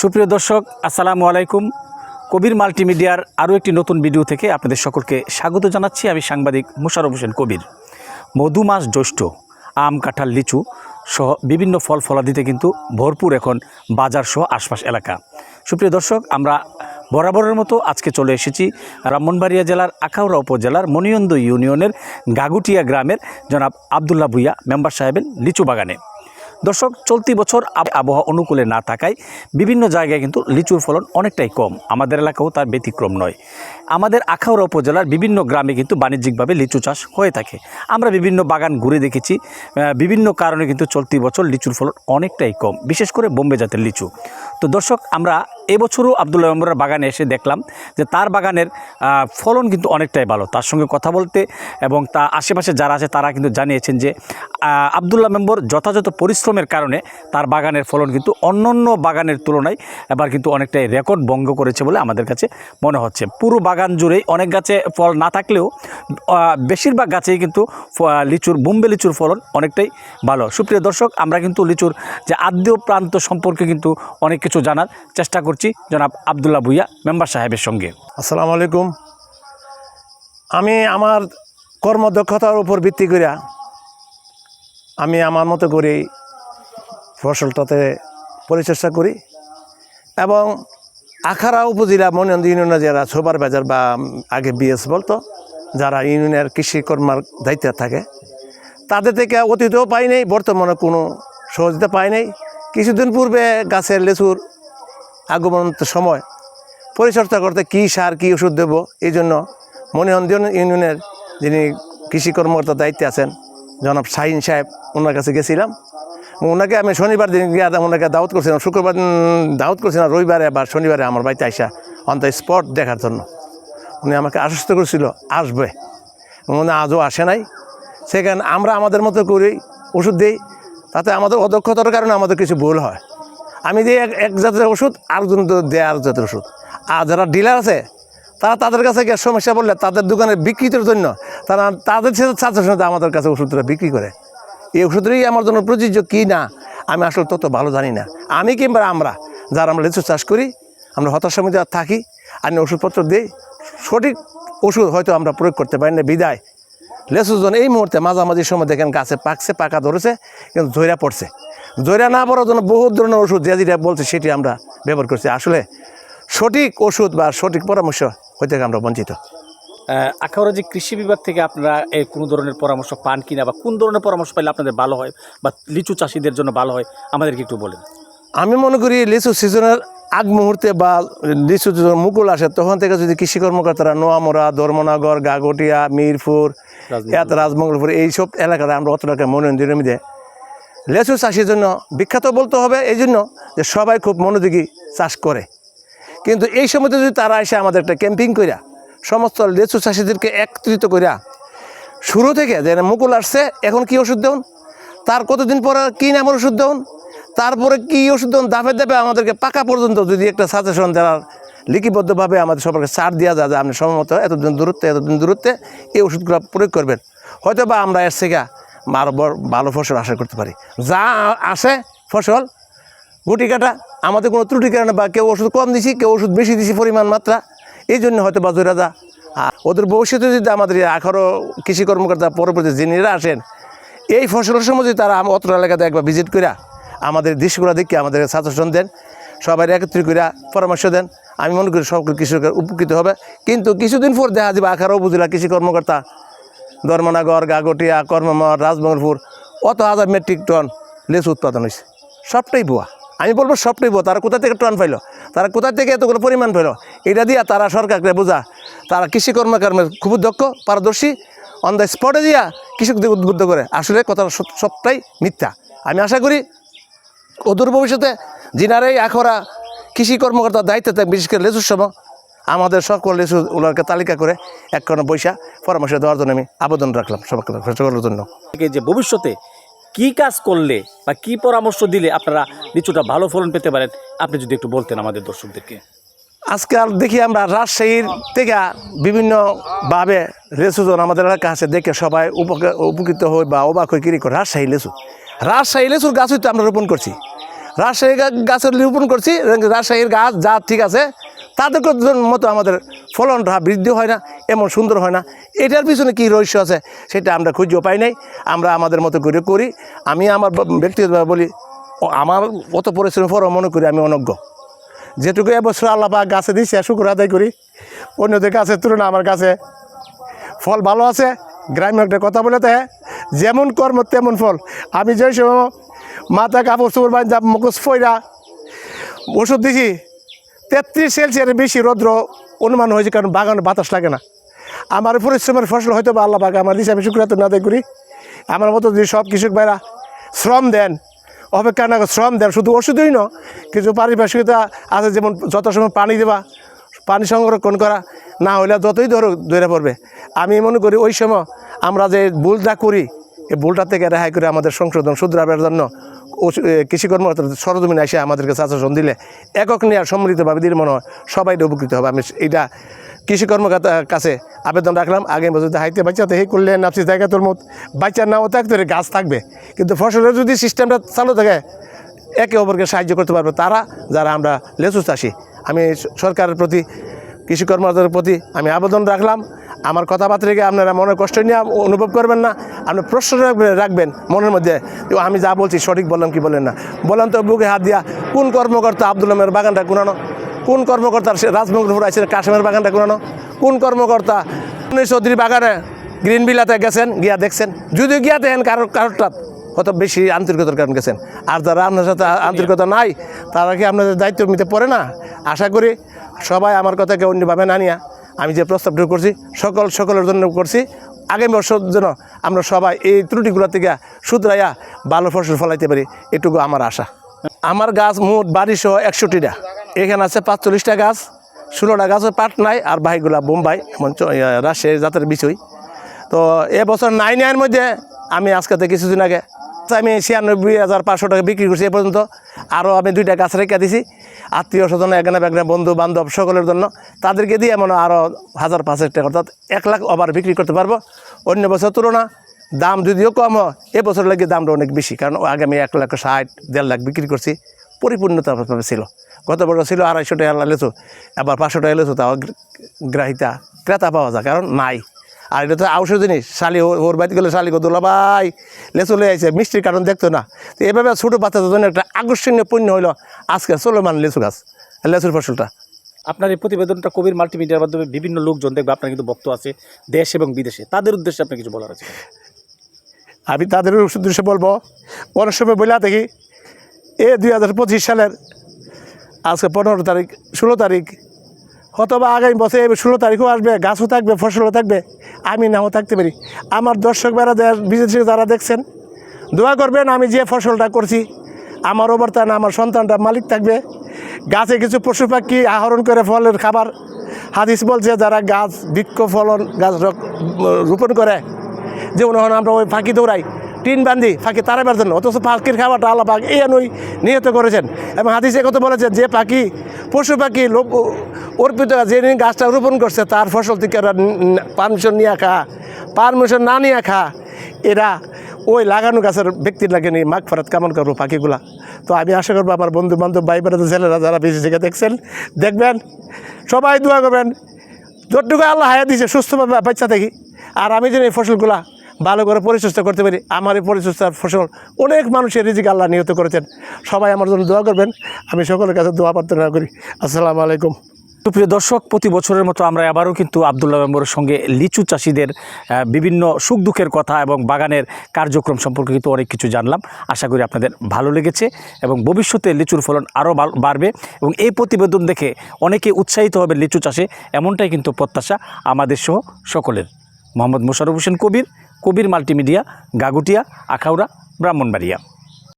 সুপ্রিয় দর্শক, আসসালামু আলাইকুম। কবির মাল্টিমিডিয়ার আরও একটি নতুন ভিডিও থেকে আপনাদের সকলকে স্বাগত জানাচ্ছি। আমি সাংবাদিক মুশারফ হোসেন কবির। মধু মাস জ্যৈষ্ঠ, আম, কাঁঠাল, লিচু সহ বিভিন্ন ফল ফলাদিতে কিন্তু ভরপুর এখন বাজার সহ আশপাশ এলাকা। সুপ্রিয় দর্শক, আমরা বরাবরের মতো আজকে চলে এসেছি ব্রাহ্মণবাড়িয়া জেলার আখাউড়া উপজেলার মনিয়ন্দ ইউনিয়নের গাগুটিয়া গ্রামের জনাব আবদুল্লাহ ভুইয়া, মেম্বার সাহেবের লিচু বাগানে। দর্শক, চলতি বছর আব- আবহাওয়া অনুকূলে না থাকায় বিভিন্ন জায়গায় কিন্তু লিচুর ফলন অনেকটাই কম। আমাদের এলাকাও তার ব্যতিক্রম নয়। আমাদের আখাউড়া উপজেলার বিভিন্ন গ্রামে কিন্তু বাণিজ্যিকভাবে লিচু চাষ হয়ে থাকে। আমরা বিভিন্ন বাগান ঘুরে দেখেছি বিভিন্ন কারণে কিন্তু চলতি বছর লিচুর ফলন অনেকটাই কম, বিশেষ করে বোম্বে জাতের লিচু। তো দর্শক, আমরা এবছরও আবদুল্লাহ মেম্বরের বাগানে এসে দেখলাম যে তার বাগানের ফলন কিন্তু অনেকটাই ভালো। তার সঙ্গে কথা বলতে এবং তা আশেপাশে যারা আছে তারা কিন্তু জানিয়েছেন যে আবদুল্লাহ মেম্বর যথাযথ পরিশ্রমের কারণে তার বাগানের ফলন কিন্তু অন্যান্য বাগানের তুলনায় এবার কিন্তু অনেকটাই রেকর্ড ভঙ্গ করেছে বলে আমাদের কাছে মনে হচ্ছে। পুরো বাগান জুড়েই অনেক গাছে ফল না থাকলেও বেশিরভাগ গাছেই কিন্তু লিচুর, বোম্বে লিচুর ফলন অনেকটাই ভালো। সুপ্রিয় দর্শক, আমরা কিন্তু লিচুর যে আদ্য প্রান্ত সম্পর্কে কিন্তু অনেক কিছু জানার চেষ্টা করছি। জনাব আবদুল্লাহ ভুইয়া, মেম্বার সাহেবের সঙ্গে। আসসালামু আলাইকুম। আমি আমার কর্মদক্ষতার উপর ভিত্তি করিয়া আমি আমার মতো করে ফসলটাতে পরিচর্যা করি এবং আখারা উপজেলা মনিন্দ ইউনিয়নের যারা সুপার বাজার বা আগে বিএস বলতো, যারা ইউনিয়নের কৃষি কর্মার দায়িত্বে থাকে, তাদের থেকে অতীতেও পাই নাই বর্তমানে কোনো সহযোগিতা পাই নাই। কিছুদিন পূর্বে গাছের লেচুর আগমনের সময় পরিচর্যা করতে কী সার, কী ওষুধ দেবো, এই জন্য মনিহন্দিন ইউনিয়নের যিনি কৃষি কর্মকর্তার দায়িত্বে আছেন, জনাব শাহিন সাহেব, ওনার কাছে গেছিলাম। ওনাকে আমি শনিবার দিন গিয়ে ওনাকে দাওয়াত করছিলাম। শুক্রবার দাওয়াত করছিলাম, রবিবারে বা শনিবারে আমার বাড়িতে আইসা অন দ্য স্পট দেখার জন্য। উনি আমাকে আশ্বস্ত করেছিল, আসবে। উনি আজও আসে নাই। সেখানে আমরা আমাদের মতো করেই ওষুধ দিই, তাতে আমাদের অদক্ষতার কারণে আমাদের কিছু ভুল হয়। আমি দিই এক জাতের ওষুধ, আরেকজন তো দেয় আর জাতের ওষুধ। আর যারা ডিলার আছে, তারা তাদের কাছে গিয়ে সমস্যা বললে তাদের দোকানে বিক্রিতের জন্য তারা তাদের সাথে সাথে আমাদের কাছে ওষুধটা বিক্রি করে। এই ওষুধটাই আমার জন্য প্রযোজ্য কি না, আমি আসলে তত ভালো জানি না। আমি কিংবা আমরা, যারা আমরা লিচু চাষ করি, আমরা হতাশার মধ্যে আর থাকি আমি ওষুধপত্র দিই, সঠিক ওষুধ হয়তো আমরা প্রয়োগ করতে পারি না, বিদায়। লেসুজন এই মুহূর্তে মাঝামাঝি সময় দেখেন গাছে পাকছে, পাকা ধরেছে, কিন্তু জৈরা পড়ছে। জৈরা না পড়ার জন্য বহুত ধরনের ওষুধ যে যেটা বলছে সেটি আমরা ব্যবহার করছি। আসলে সঠিক ওষুধ বা সঠিক পরামর্শ হইতে আমরা বঞ্চিত। আখাউড়া যে কৃষি বিভাগ থেকে আপনারা এই কোনো ধরনের পরামর্শ পান কিনা বা কোন ধরনের পরামর্শ পাইলে আপনাদের ভালো হয় বা লিচু চাষিদের জন্য ভালো হয় আমাদেরকে একটু বলেন। আমি মনে করি লিচু সিজনের আগ মুহূর্তে বা লিচু যখন মুকুল আসে তখন থেকে যদি কৃষি কর্মকর্তারা নোয়ামোড়া ধর্মনগর গাগটিয়া মিরপুর এত রাজমঙ্গলপুর এইসব এলাকাতে আমরা অত টাকা মনোরঞ্জনের মধ্যে লেচু চাষের জন্য বিখ্যাত বলতে হবে এই জন্য যে সবাই খুব মনোযোগী চাষ করে। কিন্তু এই সময়তে যদি তারা এসে আমাদের একটা ক্যাম্পিং করিয়া সমস্ত লেচু চাষিদেরকে একত্রিত করিয়া শুরু থেকে যে মুকুল আসছে, এখন কি ওষুধ দেন? তার কতদিন পরে কী নামের ওষুধ দেন? তারপরে কি ওষুধ দেন? দাফে দাফে আমাদেরকে পাকা পর্যন্ত যদি একটা সাজেশন দেওয়ার লিখিবদ্ধভাবে আমাদের সবাইকে ছাড় দেওয়া যায়, যে আপনি সময়মতো এতদিন দূরত্বে এতদিন দূরত্বে এই ওষুধগুলো প্রয়োগ করবেন। হয়তো বা আমরা এর থেকে বড় ভালো ফসল আশা করতে পারি। যা আসে ফসল, গুটি কাটা, আমাদের কোনো ত্রুটি কারণে বা কেউ ওষুধ কম দিছি, কেউ ওষুধ বেশি দিছি পরিমাণ মাত্রা, এই জন্য হয়তো বা জোরাদা আর ওদের ভবিষ্যতে যদি আমাদের আখারও কৃষি কর্মকর্তা পরবর্তী যিনিরা আসেন, এই ফসলের সময় যদি তারা অত্র এলাকাতে একবার ভিজিট করে আমাদের দৃশ্যগুলো দেখে আমাদের সাজেশন দেন সবাই একত্রিত করে পরামর্শ দেন, আমি মনে করি সকল কৃষকের উপকৃত হবে। কিন্তু কিছুদিন পর দেখা যাবে আখারও উপজেলা কৃষি কর্মকর্তা ধর্মনগর, গাগটিয়া, কর্মমর রাজমঙ্গলপুর অত হাজার মেট্রিক টন লেচু উৎপাদন হয়েছে সবটাই ভুয়া। আমি বলব সবটাই ভুয়া। তারা কোথা থেকে টন পাইলো? তারা কোথা থেকে এতগুলো পরিমাণ পাইলো? এটা দিয়া তারা সরকারকে বোঝা। তারা কৃষি কর্মকর্মে খুব দক্ষ পারদর্শী অন দ্য স্পটে দিয়া কৃষকদের উদ্বুদ্ধ করে। আসলে কথা সবটাই মিথ্যা। আমি আশা করি অদূর ভবিষ্যতে যিনারাই আখরা কৃষি কর্মকর্তার দায়িত্বে বিশেষ করে লেচুর সময় আমাদের সকল ওনাকে তালিকা করে এক কোনো পয়সা পরামর্শ দেওয়ার জন্য আমি আবেদন রাখলাম সকলের জন্য। যে ভবিষ্যতে কি কাজ করলে বা কি পরামর্শ দিলে আপনারা লিচুটা ভালো ফলন পেতে পারেন আপনি যদি একটু বলতেন আমাদের দর্শকদেরকে। আজকাল দেখি আমরা রাজশাহীর থেকে বিভিন্নভাবে লেচুজন আমাদের এলাকা আছে দেখে সবাই উপক- উপকৃত হই বা অবাক হয়ে কিরি করে রাজশাহী লেচু। রাজশাহী লেচুর গাছই তো আমরা রোপণ করছি। রাজশাহী গা- গাছের রোপণ করছি রাজশাহীর গাছ যা ঠিক আছে তাদের মতো আমাদের ফলনটা বৃদ্ধি হয় না, এমন সুন্দর হয় না। এটার পিছনে কী রহস্য আছে সেটা আমরা খুঁজেও পাই নাই। আমরা আমাদের মতো করে করি। আমি আমার ব্যক্তিগতভাবে বলি আমার অত পরিশ্রম পরও মনে করি আমি অনজ্ঞ যেটুকু এবছর আল্লাহ পাক গাছে দিয়েছে শুকুর আদায় করি, অন্যদের গাছের তুলনায় আমার কাছে ফল ভালো আছে। গ্রামে একটা কথা বলে তো যেমন কর্ম তেমন ফল। আমি যে সময় মাথা কাপড় চোপড় বান্ধা মুখোশ ফইরা ওষুধ দিছি তেত্রিশ সেলসিয়াসের বেশি রৌদ্র অনুমান হয়েছে, কারণ বাগানে বাতাস লাগে না। আমার পরিশ্রমের ফসল হয়তো বা আল্লাহ পাকে আমার দিছে, আমি শুক্রিয়া তো আদায় করি। আমার মতো যদি সব কৃষক ভাইরা শ্রম দেন, অপেক্ষা না শ্রম দেন, শুধু ওষুধই না কিছু পারিপার্শ্বিকতা আছে, যেমন যত সময় পানি দেওয়া পানি সংরক্ষণ করা, না হলে যতই ধরো ধরে পড়বে। আমি মনে করি ওই সময় আমরা যে ভুলটা করি, এই ভুলটা থেকে রেহাই করে আমাদের সংশোধন শুধরাবার জন্য কৃষি কর্মকর্তা সরজমিনে এসে আমাদেরকে শাসন দিলে, একক নিয়ে আর সম্মিলিতভাবে দিলে মনে হয় সবাই উপকৃত হবে। আমি এইটা কৃষি কর্মকর্তার কাছে আবেদন রাখলাম। আগামী বছর হাইতে বাচ্চাতে হে করলে নাপসি জায়গা তোর মত। বাচ্চার নাও থাকতে গাছ থাকবে। কিন্তু ফসলের যদি সিস্টেমটা চালু থাকে, একে অপরকে সাহায্য করতে পারবে তারা, যারা আমরা লেচু চাষি। আমি সরকারের প্রতি, কৃষি প্রতি আমি আবেদন রাখলাম। আমার কথাবার্তাকে আপনারা মনে কষ্ট নিয়ে অনুভব করবেন না। আপনি প্রশ্ন রাখবেন মনের মধ্যে। আমি যা বলছি সঠিক বললাম কি বলেন না? বললাম তো বুকে হাত দিয়া, কোন কর্মকর্তা আব্দুল আহমের বাগানটা কুনানো? কোন কর্মকর্তার রাজমঙ্গলপুর আছে কাশ্মীর বাগানটা কুনানো? কোন কর্মকর্তা চৌধুরী বাগানে গ্রিন বিলাতে গেছেন, গিয়া দেখছেন? যদি গিয়া দেখেন কারোর কারোরটা কত বেশি আন্তরিকতার কারণ গেছেন। আর যারা আপনার সাথে আন্তরিকতা নাই, তারা কি আপনাদের দায়িত্ব নিতে পারে না? আশা করি সবাই আমার কথাকে অন্যভাবে না, নিয়া। আমি যে প্রস্তাবটা করছি, সকল, সকলের জন্য করছি। আগামী বছর যেন আমরা সবাই এই ত্রুটিগুলো থেকে শুধরাইয়া ভালো ফসল ফলাইতে পারি, এটুকু আমার আশা। আমার গাছ মোট বাড়িসহ একষট্টিটা। এখানে আছে পাঁচচল্লিশটা গাছ, ষোলোটা গাছের পাট নাই, আর বাকিগুলা বোম্বাই, এমন রাজশাহী জাতের বিষয়। তো এবছর নাই নাইনের মধ্যে আমি আজকে কিছুদিন আগে আমি ছিয়ানব্বই হাজার পাঁচশো টাকা বিক্রি করছি এ পর্যন্ত। আরও আমি দুইটা গাছ রেখে দিছি। আত্মীয় স্বজন এখানে এখানে বন্ধু বান্ধব সকলের জন্য। তাদেরকে দিয়ে মনে হয় আরও হাজার পাঁচ হাজার টাকা, অর্থাৎ এক লাখ ওভার বিক্রি করতে পারব। অন্য বছর তুলনা, দাম যদিও কম হয় এবছর লাগে দামটা অনেক বেশি, কারণ আগে আমি এক লাখ ষাট, দেড় লাখ বিক্রি করছি। পরিপূর্ণতা ছিল। গত বছর ছিল আড়াইশো টাকা লেচু আবার পাঁচশো টাকা লেচু, তাও গ্র- গ্রাহিতা, ক্রেতা পাওয়া যায়, কারণ নাই। আর এটা তো আউষধ জিনিস। শালি ওর- বাড়িতে গেলে শালি গোদুলা ভাই লেচু লয়ে আইছে মিষ্টির কারণ দেখতো না। তো এভাবে ছোটো বাচ্চাদের জন্য একটা আকর্ষণীয় পণ্য হইল আজকে চলমান লেচু গাছ লেচুর ফসলটা। আপনার এই প্রতিবেদনটা কবির মাল্টিমিডিয়ার মাধ্যমে বিভিন্ন লোকজন দেখবে আপনার কিন্তু বক্ত আছে দেশ এবং বিদেশে। তাদের উদ্দেশ্যে আপনি কিছু বলার আছে? আমি তাদের উদ্দেশ্যে বলব অনেক সময় বলে দেখি এ দুই হাজার পঁচিশ সালের আজকে পনেরো তারিখ ষোলো তারিখ অথবা আগামী বছর এই ষোলো তারিখও আসবে গাছও থাকবে ফসলও থাকবে। আমি নাও থাকতে পারি। আমার দর্শক বেড়া বিদেশে যারা দেখছেন, দোয়া করবেন আমি যে ফসলটা করছি, আমার অবর্তান আমার সন্তানটা মালিক থাকবে। গাছে কিছু পশু পাখি আহরণ করে ফলের খাবার। হাদিস বলছে, যারা গাছ বৃক্ষ, ফলন, গাছ রোপণ করে যেমন আমরা ওই ফাঁকি দৌড়াই। টিন বান্ধি ফাঁকি তারাবার জন্য। অথচ পাখির খাবারটা আল্লাহ পাক এই নই নিহত করেছেন। এবং হাদিসে কথা বলেছেন যে পাখি, পশু পাখি লোক অর্পিত, যে গাছটা রোপণ করছে, তার ফসল থেকে পারমিশন নিয়ে খা, পারমিশন না নিয়ে খা। এরা ওই লাগানো গাছের ব্যক্তির লাগে নিয়ে মাঘ ফেরত কেমন করব পাখিগুলা? তো আমি আশা করব আমার বন্ধু বান্ধব ভাই বেড়াতে ছেলেরা যারা বেশি জায়গায় দেখছেন, দেখবেন, সবাই দোয়া করবেন। যতটুকু আল্লাহ হায়া দিয়েছে সুস্থভাবে বাচ্চা থাকি আর আমি যেন এই ফসলগুলা ভালো করে পরিচর্যা করতে পারি। আমার এই পরিচর্যার ফসল অনেক মানুষের রিজিক আল্লাহ নিহত করেছেন। সবাই আমার জন্য দোয়া করবেন। আমি সকলের কাছে দোয়া প্রার্থনা করি। আসসালামু আলাইকুম। সুপ্রিয় দর্শক, প্রতি বছরের মতো আমরা আবারও কিন্তু আবদুল্লাহ মেম্বরের সঙ্গে লিচু চাষিদের বিভিন্ন সুখ দুঃখের কথা এবং বাগানের কার্যক্রম সম্পর্কে কিন্তু অনেক কিছু জানলাম। আশা করি আপনাদের ভালো লেগেছে এবং ভবিষ্যতে লিচুর ফলন আরও বাড়বে এবং এই প্রতিবেদন দেখে অনেকে উৎসাহিত হবে লিচু চাষে। এমনটাই কিন্তু প্রত্যাশা আমাদের সহ সকলের। মোহাম্মদ মোশারফ হোসেন কবির কবির মাল্টিমিডিয়া গাগুটিয়া আখাউড়া ব্রাহ্মণবাড়িয়া।